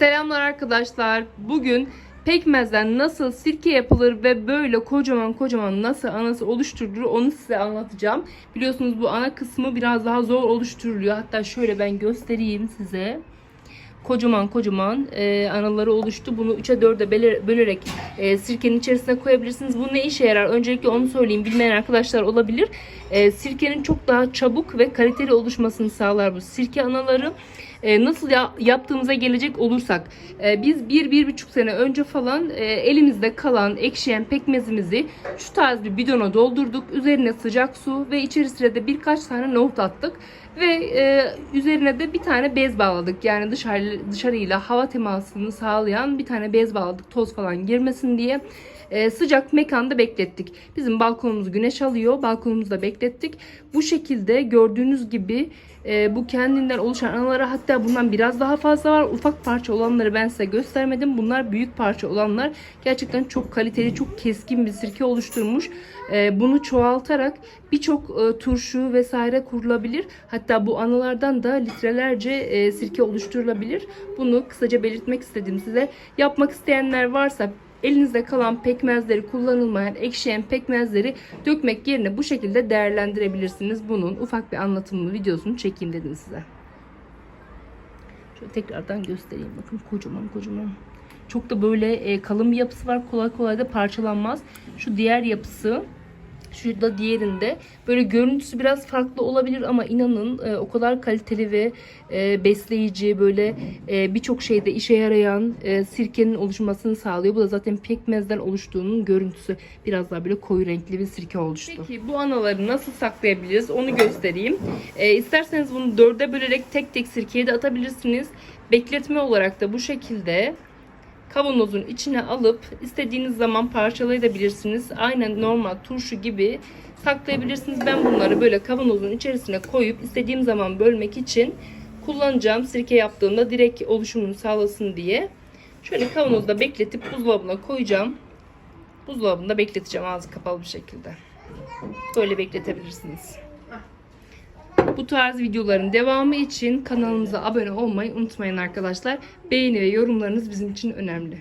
Selamlar arkadaşlar. Bugün pekmezden nasıl sirke yapılır ve böyle kocaman kocaman nasıl anası oluşturulur onu size anlatacağım. Biliyorsunuz bu ana kısmı biraz daha zor oluşturuluyor. Hatta şöyle ben göstereyim size. Kocaman kocaman e, anaları oluştu. Bunu 3'e 4'e böle- bölerek e, sirkenin içerisine koyabilirsiniz. Bu ne işe yarar? Öncelikle onu söyleyeyim. Bilmeyen arkadaşlar olabilir. E, sirkenin çok daha çabuk ve kaliteli oluşmasını sağlar bu sirke anaları. E, nasıl ya- yaptığımıza gelecek olursak e, biz 1-1,5 sene önce falan e, elimizde kalan ekşiyen pekmezimizi şu tarz bir bidona doldurduk. Üzerine sıcak su ve içerisine de birkaç tane nohut attık. Ve e, üzerine de bir tane bez bağladık. Yani dışarı, dışarıyla hava temasını sağlayan bir tane bez bağladık. Toz falan girmesin diye. E, sıcak mekanda beklettik. Bizim balkonumuz güneş alıyor. Balkonumuzda beklettik. Bu şekilde gördüğünüz gibi e, bu kendinden oluşan analara hatta bundan biraz daha fazla var. Ufak parça olanları ben size göstermedim. Bunlar büyük parça olanlar. Gerçekten çok kaliteli, çok keskin bir sirke oluşturmuş. E, bunu çoğaltarak birçok e, turşu vesaire kurulabilir. Hatta bu analardan da litrelerce e, sirke oluşturulabilir. Bunu kısaca belirtmek istedim size. Yapmak isteyenler varsa elinizde kalan pekmezleri kullanılmayan ekşiyen pekmezleri dökmek yerine bu şekilde değerlendirebilirsiniz. Bunun ufak bir anlatımlı videosunu çekeyim dedim size. Şöyle tekrardan göstereyim. Bakın kocaman kocaman. Çok da böyle e, kalın bir yapısı var. Kolay kolay da parçalanmaz. Şu diğer yapısı Şurada diğerinde böyle görüntüsü biraz farklı olabilir ama inanın e, o kadar kaliteli ve e, besleyici böyle e, birçok şeyde işe yarayan e, sirkenin oluşmasını sağlıyor. Bu da zaten pekmezden oluştuğunun görüntüsü biraz daha böyle koyu renkli bir sirke oluştu. Peki bu anaları nasıl saklayabiliriz onu göstereyim. E, isterseniz bunu dörde bölerek tek tek sirkeye de atabilirsiniz. Bekletme olarak da bu şekilde kavanozun içine alıp istediğiniz zaman parçalayabilirsiniz. Aynen normal turşu gibi saklayabilirsiniz. Ben bunları böyle kavanozun içerisine koyup istediğim zaman bölmek için kullanacağım. Sirke yaptığımda direkt oluşumunu sağlasın diye. Şöyle kavanozda bekletip buzdolabına koyacağım. Buzdolabında bekleteceğim ağzı kapalı bir şekilde. Böyle bekletebilirsiniz. Bu tarz videoların devamı için kanalımıza abone olmayı unutmayın arkadaşlar. Beğeni ve yorumlarınız bizim için önemli.